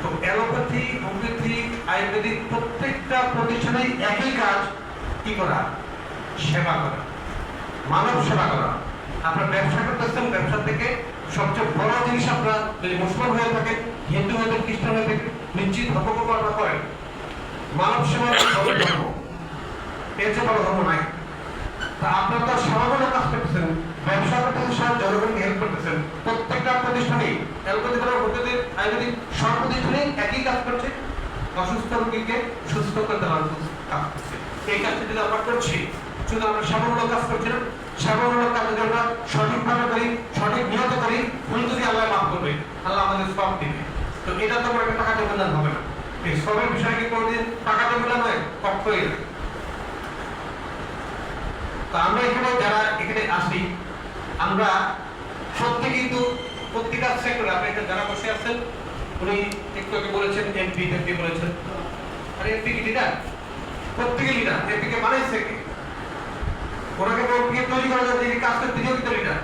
তো allopathy, homeopathy, Ayurvedic প্রত্যেকটা প্রতিষ্ঠানে একই কাজ, কি করা? সেবা করা। মানব সেবা করা। আপনার ব্যবসা করতেছেন, ব্যবসা থেকে সবচেয়ে বড় জিনিস আপনার যদি মুসলমান হয়ে থাকে হিন্দু হয়ে থাকে খ্রিস্টান হয়ে থাকে নিশ্চিত হককর্মটা করেন। মানব সেবা বড় ধর্ম। এর চেয়ে ধর্ম নাই। তা আপনার তো সমাগত কাজ করতেছেন, ব্যবসা করতেছেন সব জনগণকে হেল্প করতেছেন প্রত্যেকটা প্রতিষ্ঠানেই অ্যালোপ্যাথি করা আয়ুর্বেদিক সব প্রতিষ্ঠানেই একই কাজ করছে। অসুস্থ রোগীকে সুস্থ করতে মানুষ কাজ করছে। এই কাজটা যদি আমরা করছি, শুধু আমরা সেবামূলক কাজ করছি না, সেবামূলক কাজ যদি আমরা সঠিকভাবে করি, সঠিক নিয়ত করি, ভুল যদি আল্লাহ মাফ করবে, আল্লাহ আমাদের সব দিবে। তো এটা তো আমার একটা টাকা জমিদান হবে না। এই সবের বিষয়ে কি কোনোদিন টাকা জমিদান হয় কখনোই না। তো আমরা এখানে যারা এখানে আসি, আমরা সত্যি কিন্তু প্রত্যেকটা সেক্টরে আপনি এখানে যারা বসে আছেন, উনি একটু বলেছেন এমপি এমপি বলেছেন। আর এমপি কি লিডার প্রত্যেকে লিডার এমপি কে বানাইছে কে? ওনাকে এমপি তৈরি করা যায় যিনি কাজ করেন তিনিও কিন্তু লিডার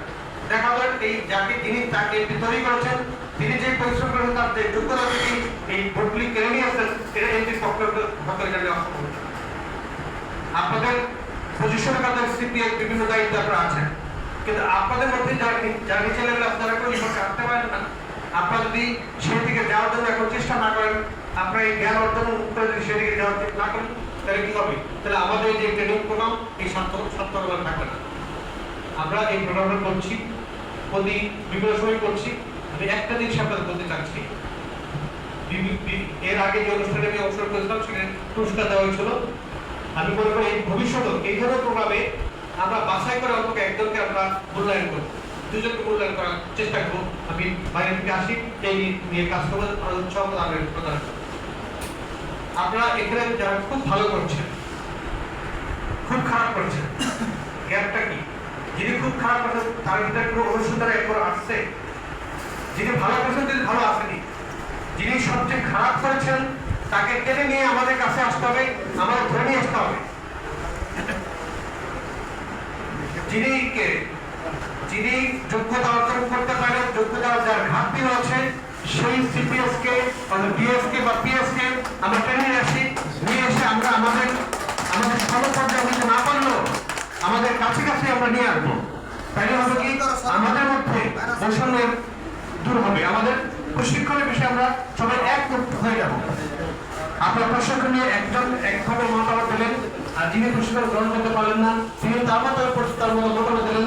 দেখা যায় এই যাকে যিনি তাকে এমপি তৈরি করেছেন, তিনি যে পরিশ্রম করেন তার যে যোগ্যতা থেকে এই ভোটগুলি কেড়ে নিয়ে আসেন এটা এমপি পক্ষে হতে গেলে অসম্ভব আপনাদের পজিশনের কাছে সিপিএস বিভিন্ন দায়িত্ব আপনারা আছেন? কিন্তু আপনাদের মধ্যে যারা নি- যারা নিচে লেভেল আপনারা কোনো বিষয়কে আনতে পারেন না। আপনারা যদি সেই দিকে যাওয়ার জন্য এখন চেষ্টা না করেন, আপনারা এই জ্ঞান অর্জন করে যদি সেদিকে যাওয়ার না করেন, তাহলে কি হবে? তাহলে আমাদের যে ট্রেনিং প্রোগ্রাম এই সত্য সত্যভাবে থাকবে না। আমরা এই প্রোগ্রামটা করছি, প্রতি বিভিন্ন সময় করছি। আমি একটা জিনিস আপনাদের বলতে চাচ্ছি। এর আগে যে অনুষ্ঠানে আমি অংশগ্রহণ করেছিলাম, সেখানে পুরস্কার দেওয়া হয়েছিল। আমি মনে করি এই ভবিষ্যতে এই ধরনের প্রোগ্রামে আমরা বাছাই করে অন্তত একজনকে আমরা মূল্যায়ন করব। দুজনকে মূল্যায়ন করার চেষ্টা করব। আমি বাইরে থেকে আসি, এই নিয়ে কাজ করব উৎসাহ আমি প্রদান করব। আপনারা এখানে যারা খুব ভালো করছেন, খুব খারাপ করছেন, গ্যাপটা কি? যিনি খুব খারাপ করছেন, তার ভিতরে কোনো অনুসন্ধান একবার আসছে? যিনি ভালো করছেন, তিনি ভালো আসেনি যিনি সবচেয়ে খারাপ করেছেন, তাকে টেনে নিয়ে আমাদের কাছে আসতে হবে আমাদের ধরে নিয়ে আসতে হবে যিনি কে যিনি যোগ্যতা অর্জন করতে পারে যোগ্যতা যার ঘাটতি রয়েছে, সেই সিপিএস কে ডিএস কে বা পিএস কে আমরা টেনে আসি। নিয়ে এসে আমরা আমাদের আমাদের সমপর্যায়ে হতে না পারলেও আমাদের কাছে কাছে আমরা নিয়ে আসব। তাইলে হবে কি? আমাদের মধ্যে বৈষম্যের দূর হবে। আমাদের প্রশিক্ষণের বিষয়ে আমরা সবাই এক হয়ে যাব। আপনার প্রশিক্ষণ নিয়ে একজন একভাবে মতামত দিলেন, আর যিনি প্রশিক্ষণ গ্রহণ করতে পারলেন না, তিনি তার মতো তার মতো মতামত দিলেন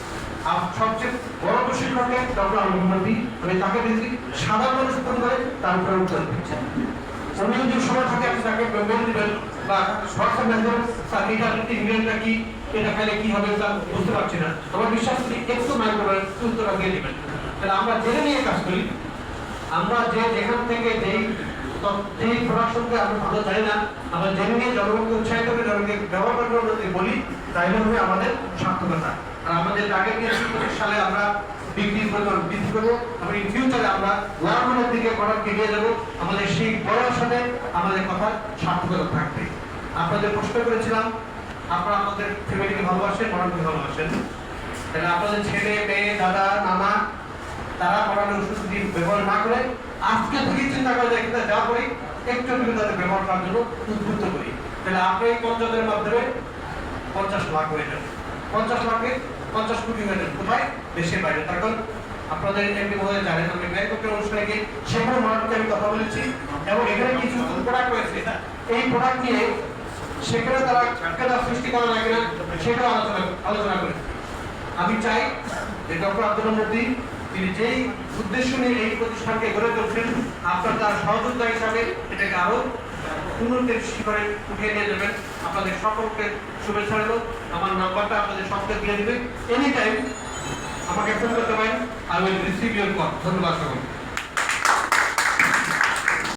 আর সবচেয়ে বড় ডক্টর আমি তাকে দিয়েছি সাধারণ মানুষ ফোন করে তার উপরে উত্তর যদি সময় থাকে আপনি তাকে বা এটা ইংরেজিটা কি হবে? স্যার, বুঝতে পারছি না। আমার বিশ্বাস একটু করবেন দিবেন। তাহলে আমরা জেনে নিয়ে কাজ করি। আমরা যে যেখান থেকে যেই যেই প্রোডাকশনকে আমরা ভালো জানি না, আমরা জেনে নিয়ে জনগণকে উৎসাহিত করে জনগণকে ব্যবহার করে যদি বলি তাইলে হবে আমাদের সার্থকতা। আর আমাদের টার্গেট নিয়ে পঁচিশ সালে আমরা বিক্রির পরিমাণ বৃদ্ধি করব এবং ইন ফিউচারে আমরা লাভের দিকে প্রোডাক্ট এগিয়ে যাব। আমাদের সেই বড়ার সাথে আমাদের কথা সার্থকতা থাকবে। আপনাদের প্রশ্ন করেছিলাম, আপনারা আমাদের ফ্যামিলিকে ভালোবাসেন মানুষকে ভালোবাসেন। তাহলে আপনাদের ছেলে, মেয়ে, দাদা, নানা, তারা পড়ানোর যদি ব্যবহার না করে আজকে থেকে চিন্তা করে দেখতে যা করি, একটু একটু তাদের ব্যবহার করার জন্য উদ্বুদ্ধ করি। তাহলে আপনি পঞ্চায়েতের মাধ্যমে পঞ্চাশ লাখ হয়ে যাবে। পঞ্চাশ লাখে পঞ্চাশ কোটি যাবে। কোথায়? দেশের বাইরে। তার কারণ আপনাদের এমনি মহোদয় জানেন আমি ব্যাংকের অনুষ্ঠানে গিয়ে সেগুলো মানুষকে আমি কথা বলেছি এবং এখানে কিছু প্রোডাক্ট রয়েছে। এই প্রোডাক্ট নিয়ে সেখানে তারা কেনা সৃষ্টি করা লাগে না, সেটাও আলোচনা আলোচনা করেছে আমি চাই যে ডক্টর আব্দুল মোদী, তিনি যেই উদ্দেশ্য নিয়ে এই প্রতিষ্ঠানকে গড়ে তুলছেন, আপনার তার সহযোগিতা হিসাবে এটাকে আরও উন্নতির শিখরে উঠিয়ে নিয়ে যাবেন। আপনাদের সকলকে শুভেচ্ছা আমার নাম্বারটা আপনাদের সবকে দিয়ে দিবে। এনি টাইম আমাকে ফোন করতে পারেন I will receive your call ধন্যবাদ সকলকে।